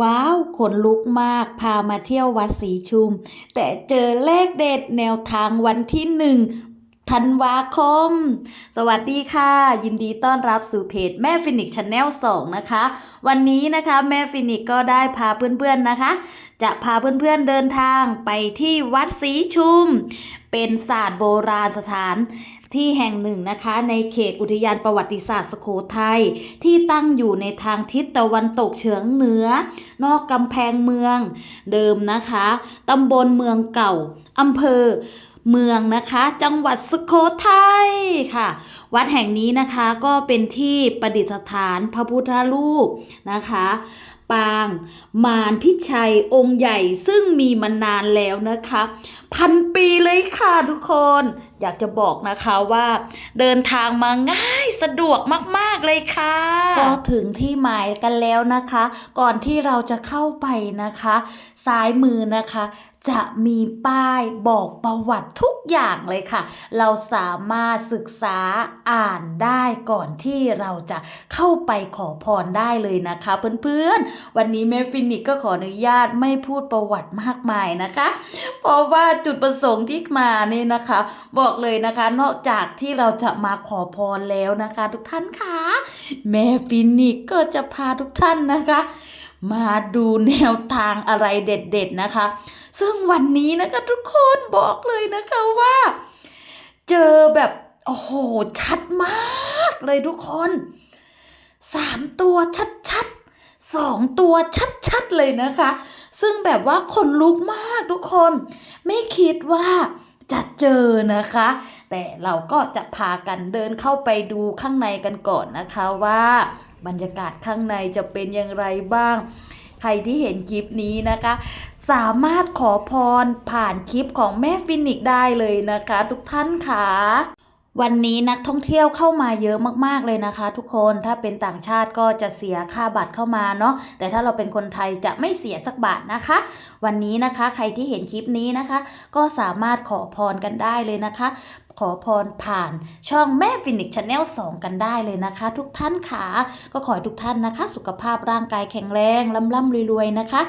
ว้าวขนลุกมากพามาเที่ยววัดศรีชุม แต่เจอเลขเด็ดแนวทางวันที่หนึ่งธันวาคม สวัสดีค่ะ ยินดีต้อนรับสู่เพจแม่ฟินิกชาแนล2นะคะ วันนี้นะคะแม่ฟินิกก็ได้พาเพื่อนๆนะคะ จะพาเพื่อนๆเดินทางไปที่วัดศรีชุม เป็นศาสตร์โบราณสถาน ที่แห่งหนึ่งนะคะในเขตอุทยานประวัติศาสตร์สโขทัยที่ตั้งอยู่ในทางทิศตะวันตกเฉียงเหนือ นอกกำแพงเมืองเดิมนะคะตำบลเมืองเก่าอำเภอเมืองนะคะจังหวัดสุโขทัยค่ะ วัดแห่งนี้นะคะก็เป็นที่ประดิษฐานพระพุทธรูปนะคะ ปาง มารพิชัยองค์ใหญ่ซึ่งมีมานานแล้วนะคะ พันปีเลยค่ะทุกคน อยากจะบอกนะคะว่า เดินทางมาง่ายสะดวกมากๆเลยค่ะ ก็ถึงที่หมายกันแล้วนะคะ ก่อนที่เราจะเข้าไปนะคะ ซ้ายมือนะคะ จะมีป้ายบอกประวัติทุกอย่างเลยค่ะ เราสามารถศึกษาอ่านได้ก่อนที่เราจะเข้าไปขอพรได้เลยนะคะเพื่อนๆวันนี้แม่ฟินิกก็ขออนุญาตไม่พูดประวัติมากมายนะคะ เพราะว่าจุดประสงค์ที่มานี่นะคะ บอกเลยนะคะ นอกจากที่เราจะมาขอพรแล้วนะคะ ทุกท่านคะแม่ฟินิกก็จะพาทุกท่านนะคะมาดูแนวทางอะไรเด็ดๆนะคะ ซึ่งวันนี้นะคะทุกคนบอกเลยนะคะว่า เจอแบบโอ้โหชัดมากเลยทุกคนสามตัวชัดๆ สองตัวชัดๆเลยนะคะ ซึ่งแบบว่าขนลุกมากทุกคน ไม่คิดว่าจะเจอนะคะ แต่เราก็จะพากันเดินเข้าไปดูข้างในกันก่อนนะคะว่า บรรยากาศข้างในจะเป็นอย่างไรบ้าง ใครที่เห็นคลิปนี้นะคะ สามารถขอพรผ่านคลิปของแม่ฟินิกได้เลยนะคะ ทุกท่านค่ะ วันนี้นักท่องเที่ยวเข้ามาเยอะมากๆเลยนะคะ ทุกคนถ้าเป็นต่างชาติก็จะเสียค่าบัตรเข้ามาเนาะแต่ถ้าเราเป็นคนไทยจะไม่เสียสักบาทนะคะ วันนี้นะคะใครที่เห็นคลิปนี้นะคะ ก็สามารถขอพรกันได้เลยนะคะ ขอพรผ่านช่องแม่ฟินิกชาแนล2 กันได้เลยนะคะ ทุกท่านค่ะ ก็ขอให้ทุกท่านนะคะ สุขภาพร่างกายแข็งแรงร่ำร่ำรวยๆนะคะ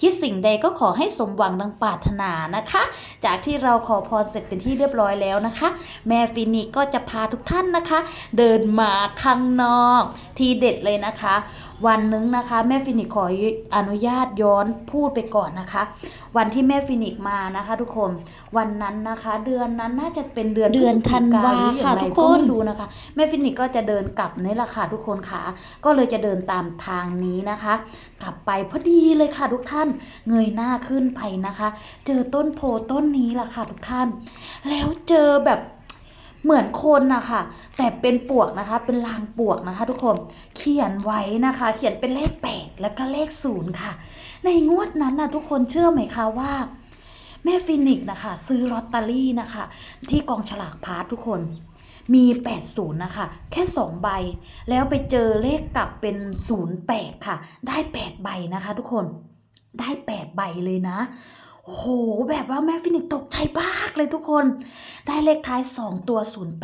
คิดสิ่งใดก็ขอให้สมหวังดังปรารถนานะคะ จากที่เราขอพรเสร็จเป็นที่เรียบร้อยแล้วนะคะ แม่ฟินิกก็จะพาทุกท่านนะคะ เดินมาข้างนอก ทีเด็ดเลยนะคะ วันนึงนะคะ แม่ฟินิกขออนุญาตย้อนพูดไปก่อนนะคะ วันที่แม่ฟินิกมานะคะ ทุกคนวันนั้นนะคะ เดือนนั้นน่าจะเป็นเดือนเดือนพฤศจิกธันวาหรืออย่ค่ะงไรทุกคนไม่รู้นะคะ แม่ฟินิกก็จะเดินกลับนี่แหละค่ะทุกคนค่ะก็เลยจะเดินตามทางนี้นะคะ กลับไปพอดีเลยค่ะทุกท่านเงยหน้าขึ้นไปนะคะ เจอต้นโพต้นนี้ล่ะค่ะทุกท่าน แล้วเจอแบบ เหมือนคนนะคะแต่เป็นปวกนะคะ เป็นลางปวกนะคะ ทุกคนเขียนไว้นะคะ เขียนเป็นเลขแปดแล้วก็เลขศูนย์ค่ะ ในงวดนั้นนะทุกคนเชื่อไหมคะว่าแม่ฟินิกซ์นะคะ ซื้อลอตเตอรี่นะคะ ที่กองฉลากพาร์ททุกคนมี 80 นะคะ แค่ 2 ใบ แล้วไปเจอเลขกลับเป็น 08 ค่ะ ได้ 8 ใบนะคะทุกคน ได้ 8 ใบเลยนะ โอ้โห แบบว่าแม่ฟินิกตกใจมากเลยทุกคน ได้เลขท้าย 2 ตัว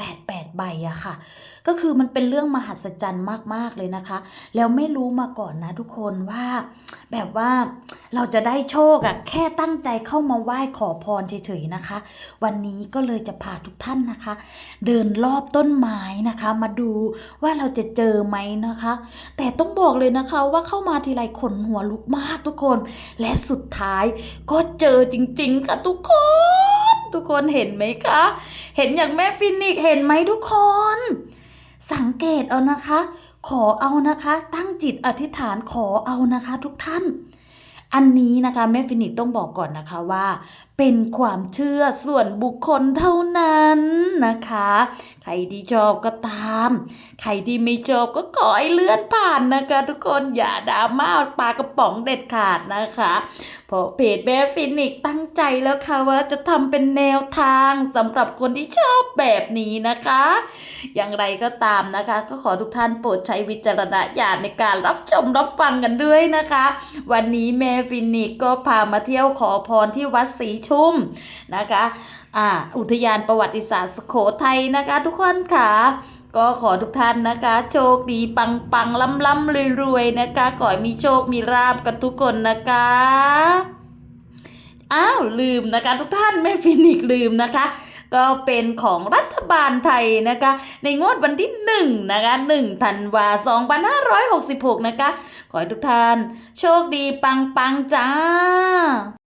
088 ใบอะค่ะ ก็คือมันเป็นเรื่องมหัศจรรย์มากๆเลยนะคะ แล้วไม่รู้มาก่อนนะทุกคนว่า แบบว่าเราจะได้โชคอะแค่ตั้งใจเข้ามาไหว้ขอพรเฉยๆนะคะ วันนี้ก็เลยจะพาทุกท่านนะคะ เดินรอบต้นไม้นะคะ มาดูว่าเราจะเจอไหมนะคะ แต่ต้องบอกเลยนะคะว่าเข้ามาทีไรขนหัวลุกมากทุกคน และสุดท้ายก็เจอจริง ๆ ค่ะทุกคน ทุกคนเห็นไหมคะ เห็นอย่างแม่ฟินิกเห็นไหมทุกคน สังเกตเอานะคะ ขอเอานะคะต จิตอธิษฐานขอเอานะคะทุกท่าน อันนี้นะคะแม่ฟินิกต้องบอกก่อนนะคะว่า เป็นความเชื่อส่วนบุคคลเท่านั้นนะคะ ใครที่ชอบก็ตาม ใครที่ไม่ชอบก็ขอให้เลื่อนผ่านนะคะ ทุกคนอย่าดราม่าปลากระป๋องเด็ดขาดนะคะ เพราะเพจแม่ฟินิกตั้งใจแล้วค่ะว่าจะทำเป็นแนวทางสำหรับคนที่ชอบแบบนี้นะคะ อย่างไรก็ตามนะคะ ก็ขอทุกท่านโปรดใช้วิจารณญาณในการรับชมรับฟังกันด้วยนะคะ วันนี้แม่ฟินิกก็พามาเที่ยวขอพรที่วัดศรีชุมนะคะอ่าอุทยานประวัติศาสตร์สุโขทัยนะคะ ทุกคนค่ะ ก็ขอทุกท่านนะคะ โชคดีปังปังล่ำล่ำรวยๆนะคะขอให้มีโชคมีราบกันทุกคนนะคะอ้าวลืมนะคะ ทุกท่านแม่ฟินิกลืมนะคะ ก็เป็นของรัฐบาลไทยนะคะ ในงวดวันที่1นะคะ1ธันวา2566 นะคะ ขอให้ทุกท่าน โชคดีปังปังจ้า